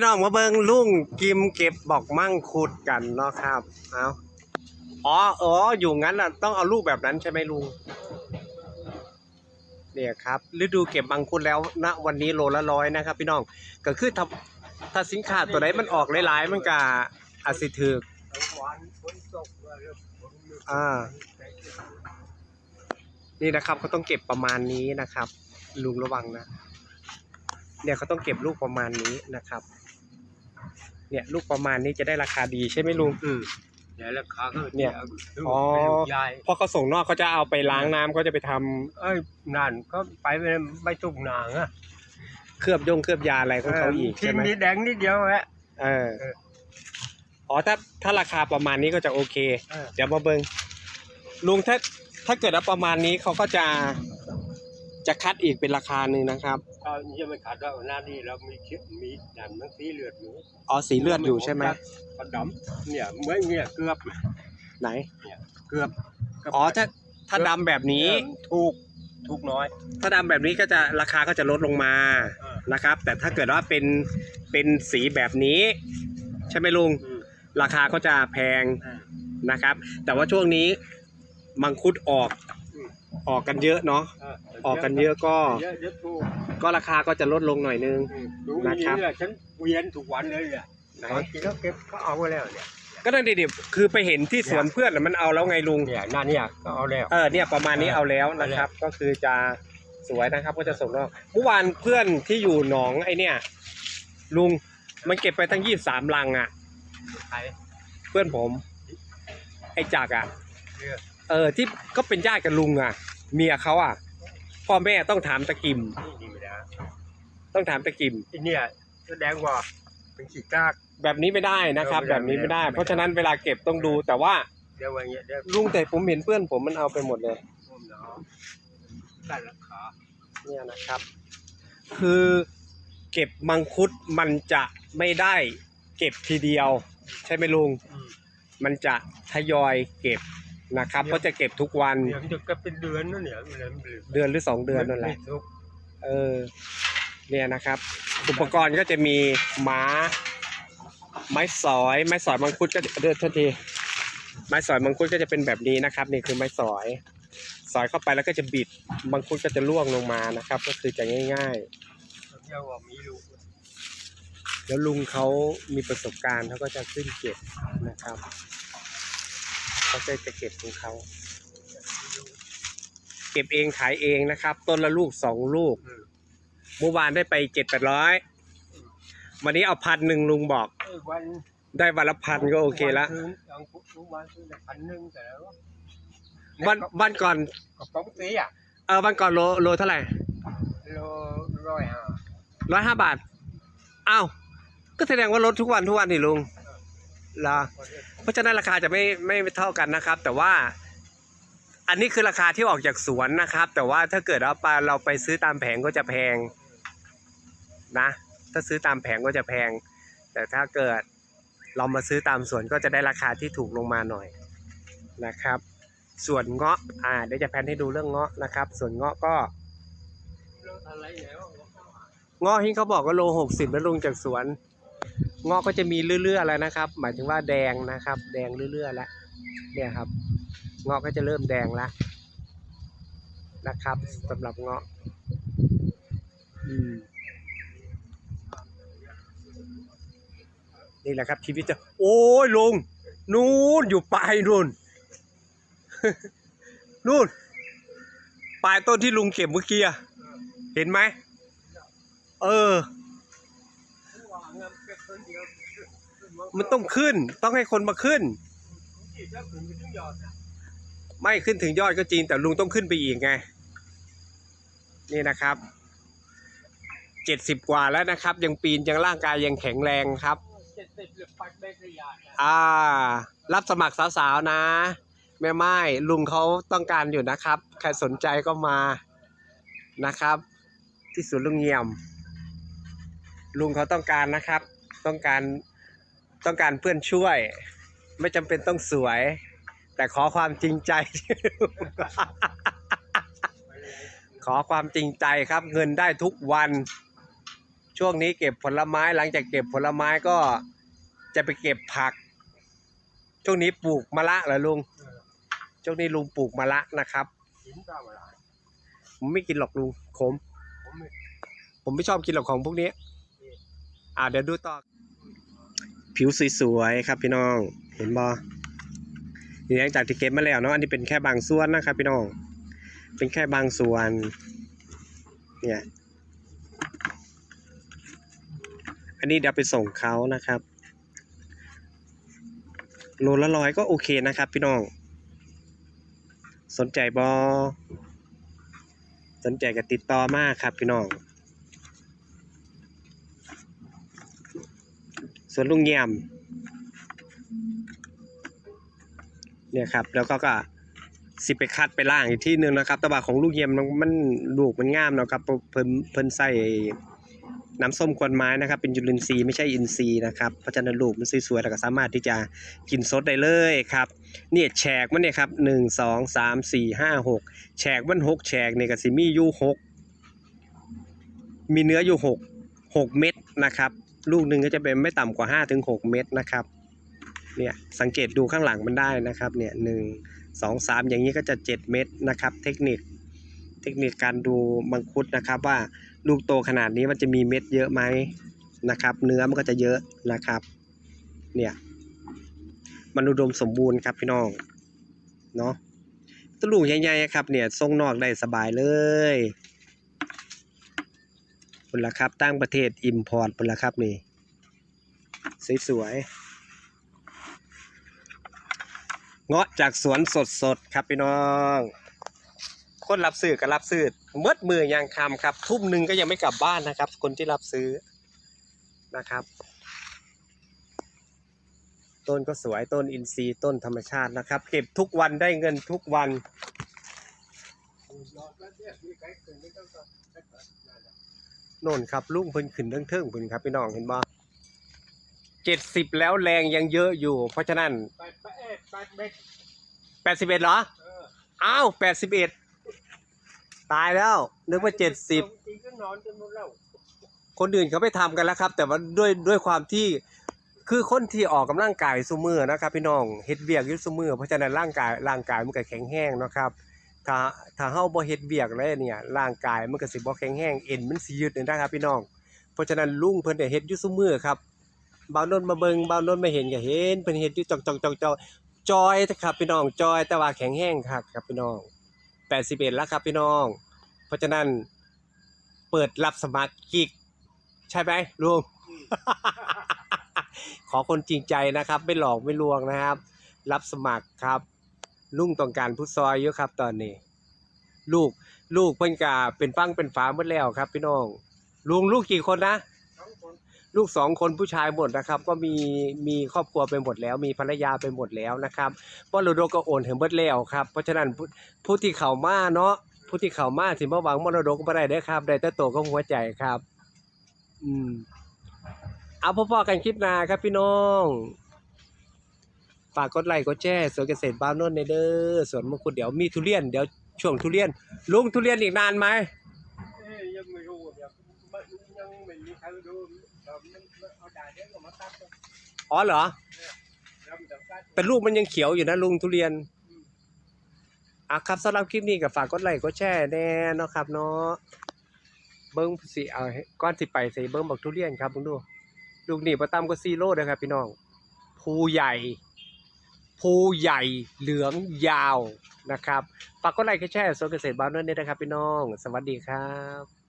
พี่น้องมาเบิงลุงกิมเก็บบอกมั่งขุดกันเนาะครับเอาอ๋ออ๋ออยู่งั้นน่ะต้องเอาลูกแบบนั้นใช่ไหมลุงเนี่ยครับฤดูเก็บมังคุดแล้วณวันนี้โลละร้อยนะครับ พี่น้องก็คือถ้าถ้าสินค้าตัวไหนมันออกหลายๆมันก็อาจสิถือกอ่านี่นะครับเขาต้องเก็บประมาณนี้นะครับ ลุงระวังนะ เนี่ยเขาต้องเก็บลูกประมาณนี้นะครับ เนี่ยลูกประมาณนี้จะได้ราคาดีใช่ไหมลุง อืมเดี๋ยวราคาก็เนี่ยลูกอ๋อไปลูกใหญ่พอเขาส่งนอกเขาจะเอาไปล้างน้ำเขาจะไปทำเอ้ยนั่นก็ไปไม่ไม่ตุกหนางอะเคลือบยงเคลือบยาอะไรของเขาอีกทีใช่มไหมนี้แดงนิดเดียวฮะเออเออ อ๋อถ้าถ้าราคาประมาณนี้ก็จะโอเค เออเดี๋ยวมาเบิงลุงถ้าถ้าเกิดว่าประมาณนี้เขาก็จะ จะคัดอีกเป็นราคาหนึ่งนะครับก็ยังไม่ขาดว่าหน้านี้เรามีเขียวมีดันมันสีเลือดหมูอ๋อสีเลือดอยู่ใช่ไหมกระดำเนี่ยเหมื่อนเนี่ยเกือบไหนเกือบเกืบอ๋อถ้าถ้าดำแบบนี้ถูกถูกน้อย ถ้าดำแบบนี้ก็จะราคาก็จะลดลงมาเออนะครับ แต่ถ้าเกิดว่าเป็นเป็นสีแบบนี้ ใช่ไหมลุงอืมราคาก็จะแพงอ่านะครับ แต่ว่าช่วงนี้มังคุดออก อืมออกกันเยอะเนาะเออกกันเยอะก็เยอะเยอะถูกก็ราคาก็จะลดลงหน่อยนึงอืมดูนะนี่ครับเนี่ยฉันเวียนทุกวันเลยอะไหนตอนกินแล้วเก็บก็เอาไว้แล้วเนี่ยก็นั่นดิคือไปเห็นที่สวนเพื่อนน่ะมันเอาแล้วไงลุง เนี่ยหน้าเนี่ยก็เอาแล้ว เออเนี่ยประมาณนี้เอาแล้วนะครับ ก็คือจะสวยนะครับ ก็จะส่งนอกเมื่อวานเพื่อนที่อยู่หนองไอเนี่ย ลุงมันเก็บไปทั้งยี่สามลังอะใครเพื่อนผม ไอจักรอะเลือกเออ ที่ก็เป็นญาติกับลุงอะ เมียเขาอะ พ่อแม่ต้องถามตะกิมนี่ดีนะต้องถามตะกิม ไอเนี่ยแสดงว่าเป็นขี้กาก แบบนี้ไม่ได้นะครับเออไม่แบได้บนี้ไม่ได้ไม่ได้ เพราะฉะนั้นเวลาเก็บต้องดู แต่ว่าเดี๋ยววันเนี้ยเดี๋ยวลุงแต่ผมเห็นเพื่อนผมมันเอาไปหมดเลย ผมเนาะตัดราคาเนี่ยนะครับ คือเก็บมังคุดมันจะไม่ได้เก็บทีเดียว ใช่ไหมลุง อืมมันจะทยอยเก็บ นะครับเดี๋ยวก็จะเก็บทุกวัน เดี๋ยวมันจะก็เป็นเดือนนั่นเนี่ยมันเลยมันเลยเดือนหรือสองเดือนนั่นแหละ ไม่ทุกเออ เนี่ยนะครับ อุปกรณ์ก็จะมีม้าไม้สอย ไม้สอยมังคุดก็จะเดือดทันที ไม้สอยมังคุดก็จะเป็นแบบนี้นะครับ นี่คือไม้สอย สอยเข้าไปแล้วก็จะบิดมังคุดก็จะล่วงลงมานะครับ ก็คือจะง่ายๆเดี๋ยวว่ามีลูกแล้วลุงเขามีประสบการณ์เขาก็จะขึ้นเก็บนะครับ เขาจะจะเก็บของเขา เก็บเองขายเองนะครับ ต้นละลูกสองลูกอืมเมื่อวานได้ไปเจ็ดแปดร้อยวันนี้เอาพันหนึ่งลุงบอกเอ้ยวันได้วันละพันก็โอเคละวันซื้อยังทุกวันซื้อได้พันหนึ่งแต่แล้ววันวันก่อนกับสองปีอะเออวันก่อนโลโลเท่าไหร่โลร้อยห้าร้อยห้าบาทอ้าวก็แสดงว่าลดทุกวันทุกวันนี่ลุง เหรอเพราะฉะนั้นราคาจะไม่ไม่เท่ากันนะครับ แต่ว่าอันนี้คือราคาที่ออกจากสวนนะครับ แต่ว่าถ้าเกิดว่าไปเราไปซื้อตามแผงก็จะแพงนะ ถ้าซื้อตามแผงก็จะแพง แต่ถ้าเกิดเรามาซื้อตามสวนก็จะได้ราคาที่ถูกลงมาหน่อยนะครับ ส่วนเงาะอ่าเดี๋ยวจะแพนให้ดูเรื่องเงาะนะครับ ส่วนเงาะก็เงาะที่เขาบอกว่าโลหกสิบแล้วลงจากสวน เงาะก็จะมีเรื่อยๆแล้วนะครับ หมายถึงว่าแดงนะครับ แดงเรื่อยๆแล้วเนี่ยครับ เงาะก็จะเริ่มแดงแล้วนะครับสำหรับเงาะอืมนี่แหละครับชีวิตจะ โอ้ยลุงนู่นอยู่ปลายนู่นนู่นปลายต้นที่ลุงเก็บเมื่อกี้เห็นไหม เออ มันต้องขึ้น ต้องให้คนมาขึ้น ไม่ขึ้นถึงยอดก็จริง แต่ลุงต้องขึ้นไปอีกไง นี่นะครับเจ็ดสิบกว่าแล้วนะครับ ยังปีนยังร่างกายยังแข็งแรงครับอ่า รับสมัครสาวๆนะ แม่ไม้ลุงเขาต้องการอยู่นะครับ ใครสนใจก็มานะครับ ที่สวนลุงเยี่ยม ลุงเขาต้องการนะครับ ต้องการต้องการเพื่อนช่วย ไม่จำเป็นต้องสวย แต่ขอความจริงใจ ขอความจริงใจครับ เงินได้ทุกวัน ช่วงนี้เก็บผลไม้หลังจากเก็บผลไม้ก็จะไปเก็บผัก ช่วงนี้ปลูกมะละเหรอลุงช่วงนี้ลุงปลูกมะละนะครับผมไม่กินหรอกลุงขมผมไม่ผมไม่ชอบกินหรอกของพวกนี้ อ่าเดี๋ยวดูต่อ ผิวสวยๆครับพี่น้อง เห็นบอนี่หลังจากที่เก็บมาแล้วเนาะ อันนี้เป็นแค่บางส่วนนะครับพี่น้อง เป็นแค่บางส่วน เนี่ย อันนี้เดี๋ยวไปส่งเขานะครับ โลละร้อยก็โอเคนะครับพี่น้อง สนใจบอสนใจก็ติดต่อมากครับพี่น้อง สวนลุงเยี่ยมเนี่ยครับ แล้วก็ก็สิไปคัดไปล่างอีกที่หนึ่งนะครับตะบาของลูกเยี่ยมมันมันลูกมันงามนะครับเพิ่นเพิ่นใส่น้ำส้มควนไม้นะครับ เป็นจุลินทรีย์ไม่ใช่อินทรีย์นะครับเพราะฉะนั้นลูกมันสวยๆแล้วก็สามารถที่จะกินสดได้เลยครับเนี่ยแฉกมันเนี่ยครับหนึ่งสองสามสี่ห้าหกแฉกมันหกแฉกเนี่ยก็สิมีอยู่หกมีเนื้ออยู่หกหกเม็ดนะครับ ลูกหนึ่งก็จะเป็นไม่ต่ำกว่าห้าถึงหกเม็ดนะครับเนี่ยสังเกตดูข้างหลังมันได้นะครับเนี่ยหนึ่งสองสามอย่างนี้ก็จะเจ็ดเม็ดนะครับ เทคนิค เทคนิคการดูมังคุดนะครับ ว่าลูกโตขนาดนี้มันจะมีเม็ดเยอะไหมนะครับ เนื้อมันก็จะเยอะนะครับเนี่ยมันอุดมสมบูรณ์ครับพี่น้องเนาะตัวลูกใหญ่ๆครับเนี่ยทรงนอกได้สบายเลย ผลละครับตั้งประเทศอิมพอร์ตผลละครับนี่สวยๆเงาะจากสวนสดๆครับพี่น้อง คนรับซื้อก็รับซื้อเมื่อมือยางคำครับ ทุ่มหนึ่งก็ยังไม่กลับบ้านนะครับ คนที่รับซื้อนะครับ ต้นก็สวยต้นอินทรีย์ต้นธรรมชาตินะครับ เก็บทุกวันได้เงินทุกวัน นอนแล้วเนี่ยมีใครตื่นไม่ต้องก็นั่นแหละโน่นครับลุงเพิ่นขึ้นเทิงเทิงๆเพิ่นครับพี่น้องเห็นบ่เจ็ดสิบแล้วแรงยังเยอะอยู่ เพราะฉะนั้นไปไปเอ็ดไปเบ็ดแปดสิบเอ็ดเหรอเอออ้าวแปดสิบเอ็ดตายแล้ว นึกว่าเจ็ดสิบ จริงก็นอนจนหมดแล้วคนอื่นเขาไปทำกันแล้วครับ แต่ว่าด้วยด้วยความที่คือคนที่ออกกำลังกายซุมือนะครับ พี่น้องเฮ็ดเวียกอยู่ซุมือเพราะฉะนั้นร่างกายร่างกายมันก็แข็งแรงเนาะครับ ถ้าถ้าเฮาบ่เฮ็ดเวียกเลยเนี่ยร่างกายมันก็สิบ่แข็งแรงเอ็นมันสิยืดนี่นะครับ พี่น้อง เพราะฉะนั้นลุงเพิ่นได้เฮ็ดอยู่ซุมือครับบางโนนมาเบิ่งบางโนนมาเห็นก็เห็นเพิ่นเฮ็ดอยู่จอกๆๆๆจอยนะครับพี่น้องจอยแต่ว่าแข็งแรงครับครับพี่น้อง81แล้วครับพี่น้อง เพราะฉะนั้นเปิดรับสมัครกิกใช่ไหมลุงขอคนจริงใจนะครับ ไม่หลอกไม่ลวงนะครับ รับสมัครครับ ลุงต้องการผู้ซอยเยอะครับตอนนี้ ลูกลูกเพิ่นกาเป็นฟังเป็นฝาหมดแล้วครับ พี่น้องลุงลูกกี่คนนะสองคนลูกสองคนผู้ชายหมดนะครับ ก็มีมีครอบครัวไปหมดแล้ว มีภรรยาไปหมดแล้วนะครับเพราะลูดกก็โอนถึงเบิดแล้วครับ เพราะฉะนั้นผู้ผู้ที่เข้ามาเนาะผู้ที่เข้ามาสิมาหวังมรดกบ่ได้เด้อครับได้แต่โตวก็หัวใจครับ อืมเอาพอๆกันคลิปหน้าครับพี่น้อง ฝากกดไลค์กดแชร์สวนเกษตรบ้านโนนในเด้อสวนมังคุดเดี๋ยวมีทุเรียนเดี๋ยวช่วงทุเรียน ลุงทุเรียนอีกนานไหมเอ้ยยังไม่รู้เดี๋ยวมันยังไม่มีใครดูมันเอาด่าเดี๋ยวก็มาตัดอ๋อเหรอ แล้วมันจะตัด แต่ลูกมันยังเขียวอยู่นะลุงทุเรียนอะครับสำหรับคลิปนี้ก็ฝากกดไลค์กดแชร์แน่เนาะครับเนาะเบิ้งสิเอาให้ก้อนสิไปใส่เบิ้งบักทุเรียนครับมึงดู ลูกนี่ประตามก็ซีโร่นะครับพี่น้องภูใหญ่ ภูใหญ่เหลืองยาวนะครับฝากกดไลค์กดแชร์สวนเกษตรบ้านด้วยนะครับพี่น้อง สวัสดีครับ